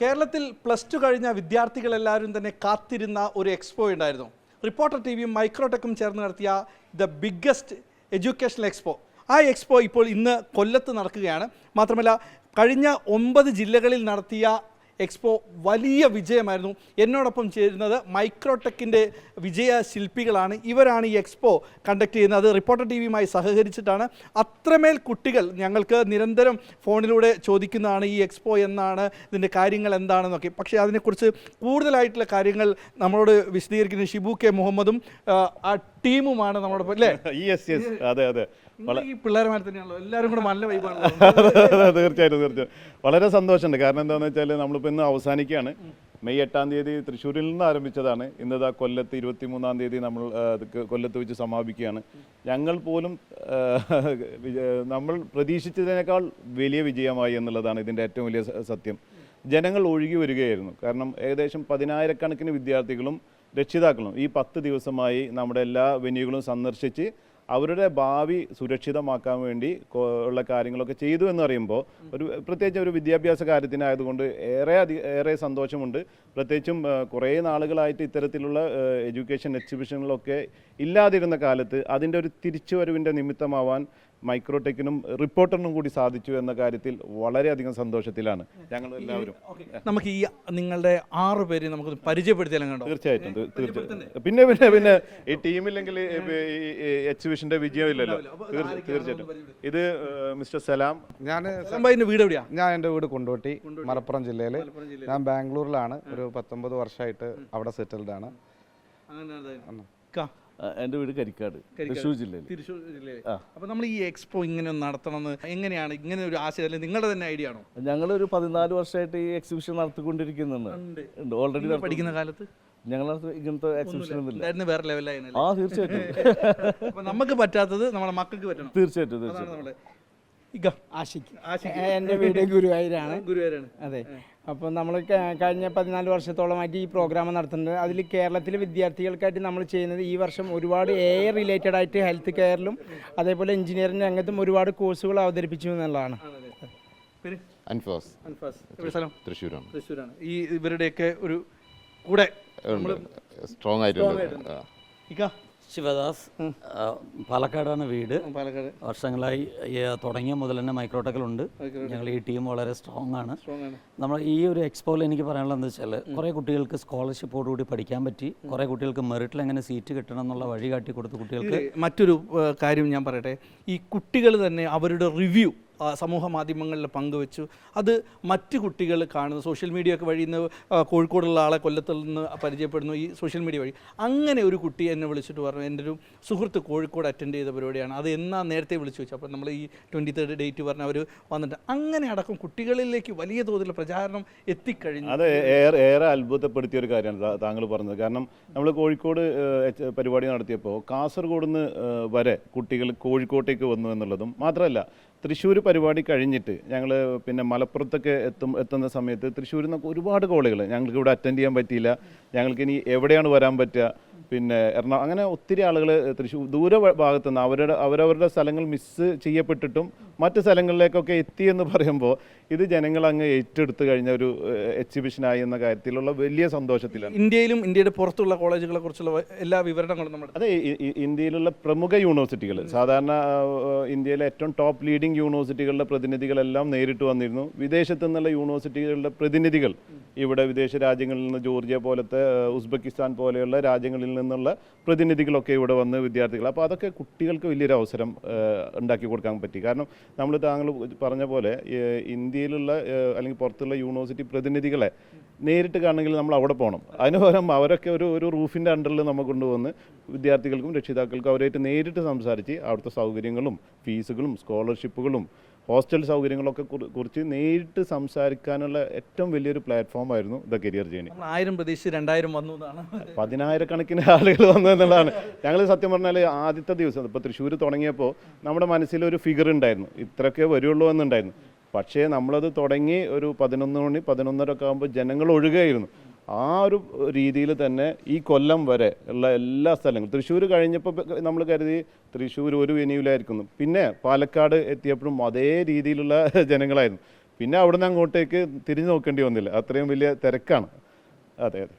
കേരളത്തിൽ plus two കഴിഞ്ഞ വിദ്യാർത്ഥികളെല്ലാവരും തന്നെ കാത്തിരുന്ന ഒരു എക്സ്പോ ഉണ്ടായിരുന്നു. റിപ്പോർട്ടർ ടി വിയും മൈക്രോടെക്കും ചേർന്ന് നടത്തിയ ദ ബിഗ്ഗസ്റ്റ് എഡ്യൂക്കേഷണൽ എക്സ്പോ. ആ എക്സ്പോ ഇപ്പോൾ ഇന്ന് കൊല്ലത്ത് നടക്കുകയാണ്. മാത്രമല്ല കഴിഞ്ഞ ഒമ്പത് ജില്ലകളിൽ നടത്തിയ എക്സ്പോ വലിയ വിജയമായിരുന്നു. എന്നോടൊപ്പം ചേരുന്നത് മൈക്രോടെക്കിന്റെ വിജയ ശില്പികളാണ് ഇവരാണ് ഈ എക്സ്പോ കണ്ടക്ട് ചെയ്യുന്നത്. അത് റിപ്പോർട്ടർ ടി വിയുമായി സഹകരിച്ചിട്ടാണ്. അത്രമേൽ കുട്ടികൾ ഞങ്ങൾക്ക് നിരന്തരം ഫോണിലൂടെ ചോദിക്കുന്നതാണ് ഈ എക്സ്പോ എന്നാണ് ഇതിന്റെ കാര്യങ്ങൾ എന്താണെന്നൊക്കെ. പക്ഷേ അതിനെക്കുറിച്ച് കൂടുതലായിട്ടുള്ള കാര്യങ്ങൾ നമ്മളോട് വിശദീകരിക്കുന്ന ഷിബു കെ മുഹമ്മദും ആ, ടീമുമാണ് നമ്മുടെ അല്ലേ? അതെ അതെ. ഈ തന്നെയാണല്ലോ. എല്ലാവരും കൂടെ നല്ല വൈബാണ് തീർച്ചയായിട്ടും തീർച്ചയായും വളരെ സന്തോഷമുണ്ട്. കാരണം എന്താണെന്ന് വെച്ചാൽ നമ്മളിപ്പോൾ ഇന്ന് അവസാനിക്കുകയാണ്. മെയ് എട്ടാം തീയതി തൃശ്ശൂരിൽ നിന്ന് ആരംഭിച്ചതാണ്. ഇന്നതാ കൊല്ലത്ത് ഇരുപത്തി മൂന്നാം തീയതി നമ്മൾ കൊല്ലത്ത് വെച്ച് സമാപിക്കുകയാണ്. ഞങ്ങൾ പോലും നമ്മൾ പ്രതീക്ഷിച്ചതിനേക്കാൾ വലിയ വിജയമായി എന്നുള്ളതാണ് ഇതിന്റെ ഏറ്റവും വലിയ സത്യം. ജനങ്ങൾ ഒഴുകി വരികയായിരുന്നു. കാരണം ഏകദേശം പതിനായിരക്കണക്കിന് വിദ്യാർത്ഥികളും രക്ഷിതാക്കളും ഈ പത്ത് ദിവസമായി നമ്മുടെ എല്ലാ വെന്യൂകളും സന്ദർശിച്ച് അവരുടെ ഭാവി സുരക്ഷിതമാക്കാൻ വേണ്ടി ഉള്ള കാര്യങ്ങളൊക്കെ ചെയ്തു എന്ന് പറയുമ്പോൾ ഒരു പ്രത്യേകിച്ച് ഒരു വിദ്യാഭ്യാസ കാര്യത്തിനായതുകൊണ്ട് ഏറെ ഏറെ സന്തോഷമുണ്ട്. പ്രത്യേകിച്ചും കുറേ നാളുകളായിട്ട് ഇത്തരത്തിലുള്ള എഡ്യൂക്കേഷൻ എക്സിബിഷനുകളൊക്കെ ഇല്ലാതിരുന്ന കാലത്ത് അതിന്റെ ഒരു തിരിച്ചുവരവിന്റെ നിമിത്തമാവാൻ മൈക്രോടെക്കിനും റിപ്പോർട്ടറിനും കൂടി സാധിച്ചു എന്ന കാര്യത്തിൽ വളരെയധികം സന്തോഷത്തിലാണ് ഞങ്ങൾ എല്ലാവരും. നമുക്ക് ഈ നിങ്ങളുടെ ആറ് പേര് നമുക്ക് പരിചയപ്പെടുത്തിയാലും കണ്ടോ? തീർച്ചയായിട്ടും തീർച്ചയായിട്ടും പിന്നെ പിന്നെ പിന്നെ ഈ ടീമില്ലെങ്കിൽ ഈ എക്സിബിഷന്റെ വിജയമില്ലല്ലോ. തീർച്ച- തീർച്ചയായിട്ടും. ഇത് മിസ്റ്റർ സലാം. ഞാൻ വീട് എവിടെയാ? ഞാൻ എന്റെ വീട് കൊണ്ടോട്ടി മലപ്പുറം ജില്ലയിൽ ഞാൻ ബാംഗ്ലൂരിലാണ്. ഒരു പത്തൊമ്പത് വർഷമായിട്ട് അവിടെ സെറ്റിൽഡ് ആണ്. എന്റെ വീട് കരിക്കാട് തൃശ്ശൂർ ജില്ലയിൽ തൃശ്ശൂർ ജില്ലയിൽ അപ്പൊ നമ്മൾ ഈ എക്സ്പോ ഇങ്ങനെ നടത്തണമെന്ന് എങ്ങനെയാണ് ഇങ്ങനെ ഒരു ആശയം അല്ലെങ്കിൽ നിങ്ങളുടെ തന്നെ ഐഡിയ ആണോ? ഒരു പതിനാല് വർഷമായിട്ട് ഈ എക്സിബിഷൻ നടത്തിക്കൊണ്ടിരിക്കുന്നുണ്ട്. ഉണ്ട്. ഓൾറെഡി പഠിക്കുന്ന കാലത്ത്? ഞങ്ങൾ ഇങ്ങനത്തെ എക്സിബിഷൻ വേറെ ലെവലായി ആ തീർച്ചയായിട്ടും. നമുക്ക് പറ്റാത്തത് നമ്മുടെ മക്കൾക്ക് പറ്റണം. തീർച്ചയായിട്ടും തീർച്ചയായിട്ടും. എന്റെ വീട് ഗുരുവായൂരാണ്. ഗുരുവായൂരാണ്. അതെ. അപ്പോൾ നമ്മൾ കഴിഞ്ഞ പതിനാല് വർഷത്തോളമായിട്ട് ഈ പ്രോഗ്രാം നടത്തുന്നത്. അതിൽ കേരളത്തിലെ വിദ്യാർത്ഥികൾക്കായിട്ട് നമ്മൾ ചെയ്യുന്നത് ഈ വർഷം ഒരുപാട് എ റിലേറ്റഡ് ആയിട്ട് ഹെൽത്ത് കെയറിലും അതേപോലെ എഞ്ചിനീയറിംഗ് രംഗത്തും ഒരുപാട് കോഴ്സുകൾ അവതരിപ്പിച്ചു എന്നുള്ളതാണ്. പേര്? അൻഫാസ്. തൃശ്ശൂരാണ്. തൃശ്ശൂരാണ്. ഈ ഇവരുടെയൊക്കെ ഒരു കൂടെ സ്ട്രോങ് ആയിട്ടുണ്ട്. ശിവദാസ് പാലക്കാടാണ് വീട്. പാലക്കാട്. വർഷങ്ങളായി തുടങ്ങിയ മുതൽ തന്നെ മൈക്രോടെക്കിലുണ്ട് ഞങ്ങൾ ഈ ടീം വളരെ സ്ട്രോങ് ആണ്. നമ്മൾ ഈ ഒരു എക്സ്പോയിൽ എനിക്ക് പറയാനുള്ളത് എന്താ വെച്ചാൽ കുറേ കുട്ടികൾക്ക് സ്കോളർഷിപ്പോടുകൂടി പഠിക്കാൻ പറ്റി. കുറേ കുട്ടികൾക്ക് മെറിറ്റിൽ എങ്ങനെ സീറ്റ് കിട്ടണം എന്നുള്ള വഴി കാട്ടി കൊടുത്ത കുട്ടികൾക്ക് മറ്റൊരു കാര്യം ഞാൻ പറയട്ടെ. ഈ കുട്ടികൾ തന്നെ അവരുടെ റിവ്യൂ സമൂഹ മാധ്യമങ്ങളിൽ പങ്കുവെച്ചു. അത് മറ്റ് കുട്ടികൾ കാണുന്നു സോഷ്യൽ മീഡിയ ഒക്കെ വഴി ഇന്ന് കോഴിക്കോടുള്ള ആളെ കൊല്ലത്തിൽ നിന്ന് പരിചയപ്പെടുന്നു ഈ സോഷ്യൽ മീഡിയ വഴി. അങ്ങനെ ഒരു കുട്ടി എന്നെ വിളിച്ചിട്ട് പറഞ്ഞു എന്റെ ഒരു സുഹൃത്ത് കോഴിക്കോട് അറ്റൻഡ് ചെയ്ത പരിപാടിയാണ്. അത് എന്നാ നേരത്തെ വിളിച്ചു വെച്ചു അപ്പോൾ നമ്മൾ ഈ ട്വന്റി തേർഡ് ഡേറ്റ് പറഞ്ഞ് അവർ വന്നിട്ട് അങ്ങനെ അടക്കം കുട്ടികളിലേക്ക് വലിയ തോതിൽ പ്രചാരണം എത്തിക്കഴിഞ്ഞു. അത് ഏറെ അത്ഭുതപ്പെടുത്തിയ ഒരു കാര്യമാണ് താങ്കൾ പറഞ്ഞത്. കാരണം നമ്മൾ കോഴിക്കോട് പരിപാടി നടത്തിയപ്പോൾ കാസർഗോഡ് നിന്ന് വരെ കുട്ടികൾ കോഴിക്കോട്ടേക്ക് വന്നു എന്നുള്ളതും മാത്രമല്ല തൃശ്ശൂർ പരിപാടി കഴിഞ്ഞിട്ട് ഞങ്ങൾ പിന്നെ മലപ്പുറത്തൊക്കെ എത്തും എത്തുന്ന സമയത്ത് തൃശ്ശൂരിൽ നിന്നൊക്കെ ഒരുപാട് കോളുകൾ ഞങ്ങൾക്ക് ഇവിടെ അറ്റൻഡ് ചെയ്യാൻ പറ്റിയില്ല. ഞങ്ങൾക്ക് ഇനി എവിടെയാണ് വരാൻ പറ്റുക? പിന്നെ എറണാകുളം അങ്ങനെ ഒത്തിരി ആളുകൾ തൃശ്ശൂർ ദൂര ഭാഗത്തുനിന്ന് ഭാഗത്തു അവരുടെ അവരവരുടെ സ്ഥലങ്ങൾ മിസ്സ് ചെയ്യപ്പെട്ടിട്ടും മറ്റ് സ്ഥലങ്ങളിലേക്കൊക്കെ എത്തി എന്ന് പറയുമ്പോൾ ഇത് ജനങ്ങൾ അങ്ങ് ഏറ്റെടുത്തു കഴിഞ്ഞ ഒരു എക്സിബിഷനായി എന്ന കാര്യത്തിലുള്ള വലിയ സന്തോഷത്തിലാണ്. ഇന്ത്യയിലും ഇന്ത്യയുടെ പുറത്തുള്ള കോളേജുകളെ കുറിച്ചുള്ള എല്ലാ വിവരണങ്ങളും നമ്മൾ അതെ ഇന്ത്യയിലുള്ള പ്രമുഖ യൂണിവേഴ്സിറ്റികൾ സാധാരണ ഇന്ത്യയിലെ ഏറ്റവും ടോപ്പ് ലീഡിംഗ് യൂണിവേഴ്സിറ്റികളുടെ പ്രതിനിധികളെല്ലാം നേരിട്ട് വന്നിരുന്നു. വിദേശത്തു നിന്നുള്ള യൂണിവേഴ്സിറ്റികളുടെ പ്രതിനിധികൾ ഇവിടെ വിദേശ രാജ്യങ്ങളിൽ നിന്ന് ജോർജിയ പോലത്തെ ഉസ്ബെക്കിസ്ഥാൻ പോലെയുള്ള രാജ്യങ്ങളിൽ നിന്നുള്ള പ്രതിനിധികളൊക്കെ ഇവിടെ വന്ന് വിദ്യാർത്ഥികൾ. അപ്പോൾ അതൊക്കെ കുട്ടികൾക്ക് വലിയൊരു അവസരം ഉണ്ടാക്കി കൊടുക്കാൻ പറ്റി. കാരണം നമ്മൾ താങ്കൾ പറഞ്ഞ പോലെ ഇന്ത്യയിലുള്ള അല്ലെങ്കിൽ പുറത്തുള്ള യൂണിവേഴ്സിറ്റി പ്രതിനിധികളെ നേരിട്ട് കാണണമെങ്കിൽ നമ്മൾ അവിടെ പോകണം. അതിന് പകരം അവരൊക്കെ ഒരു ഒരു റൂഫിന്റെ അണ്ടറിൽ നമ്മൾ കൊണ്ടുവന്ന് വിദ്യാർത്ഥികൾക്കും രക്ഷിതാക്കൾക്കും അവരായിട്ട് നേരിട്ട് സംസാരിച്ച് അവിടുത്തെ സൗകര്യങ്ങളും ഫീസുകളും സ്കോളർഷിപ്പുകളും ഹോസ്റ്റൽ സൗകര്യങ്ങളൊക്കെ കുറിച്ച് നേരിട്ട് സംസാരിക്കാനുള്ള ഏറ്റവും വലിയൊരു പ്ലാറ്റ്ഫോം ആയിരുന്നു ദ കരിയർ ജേണി. ആയിരം പ്രതീക്ഷിച്ച് രണ്ടായിരം വന്നു എന്നാണ്. പതിനായിരക്കണക്കിന് ആളുകൾ വന്നു എന്നുള്ളതാണ്. ഞങ്ങൾ സത്യം പറഞ്ഞാൽ ആദ്യത്തെ ദിവസം ഇപ്പോൾ തൃശ്ശൂർ തുടങ്ങിയപ്പോൾ നമ്മുടെ മനസ്സിലൊരു ഫിഗർ ഉണ്ടായിരുന്നു. ഇത്രയൊക്കെ വരുള്ളൂ എന്നുണ്ടായിരുന്നു. പക്ഷേ നമ്മളത് തുടങ്ങി ഒരു പതിനൊന്ന് മണി പതിനൊന്നര ഒക്കെ ആകുമ്പോൾ ജനങ്ങൾ ഒഴുകുകയായിരുന്നു ആ ഒരു രീതിയിൽ തന്നെ ഈ കൊല്ലം വരെ ഉള്ള എല്ലാ സ്ഥലങ്ങളും. തൃശ്ശൂർ കഴിഞ്ഞപ്പോൾ നമ്മൾ കരുതി തൃശ്ശൂർ ഒരു വെന്യൂലായിരിക്കുന്നു. പിന്നെ പാലക്കാട് എത്തിയപ്പോഴും അതേ രീതിയിലുള്ള ജനങ്ങളായിരുന്നു. പിന്നെ അവിടുന്ന് അങ്ങോട്ടേക്ക് തിരിഞ്ഞു നോക്കേണ്ടി വന്നില്ല. അത്രയും വലിയ തിരക്കാണ്. അതെ അതെ.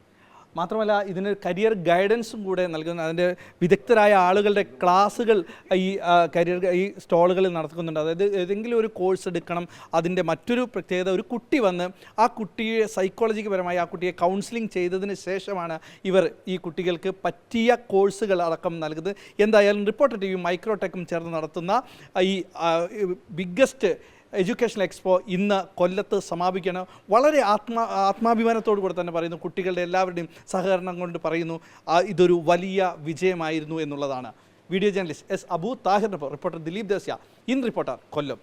മാത്രമല്ല ഇതിന് കരിയർ ഗൈഡൻസും കൂടെ നൽകുന്നു അതിന്റെ വിദഗ്ധരായ ആളുകളുടെ ക്ലാസ്സുകൾ ഈ കരിയർ ഈ സ്റ്റോളുകളിൽ നടക്കുന്നുണ്ട് അതായത് ഏതെങ്കിലും ഒരു കോഴ്സ് എടുക്കണം അതിന്റെ മറ്റൊരു പ്രത്യേകത ഒരു കുട്ടി വന്ന് ആ കുട്ടിയെ സൈക്കോളജിക്ക് പരമായി ആ കുട്ടിയെ കൗൺസിലിംഗ് ചെയ്തതിന് ശേഷമാണ് ഇവർ ഈ കുട്ടികൾക്ക് പറ്റിയ കോഴ്സുകൾ അടക്കം നൽകുന്നത്. എന്തായാലും റിപ്പോർട്ടർ ടി വി മൈക്രോടെക്കും ചേർന്ന് നടത്തുന്ന ഈ ബിഗ്ഗസ്റ്റ് എഡ്യൂക്കേഷണൽ എക്സ്പോ ഇന്ന് കൊല്ലത്ത് സമാപിക്കണം വളരെ ആത്മാ ആത്മാഭിമാനത്തോടു കൂടെ തന്നെ പറയുന്നു. കുട്ടികളുടെ എല്ലാവരുടെയും സഹകരണം കൊണ്ട് പറയുന്നു ഇതൊരു വലിയ വിജയമായിരുന്നു എന്നുള്ളതാണ്. വീഡിയോ ജേർണലിസ്റ്റ് എസ് അബു താഹിറിനൊപ്പം റിപ്പോർട്ടർ ദിലീപ് ദേശ്യ ഇൻ റിപ്പോർട്ടർ കൊല്ലം.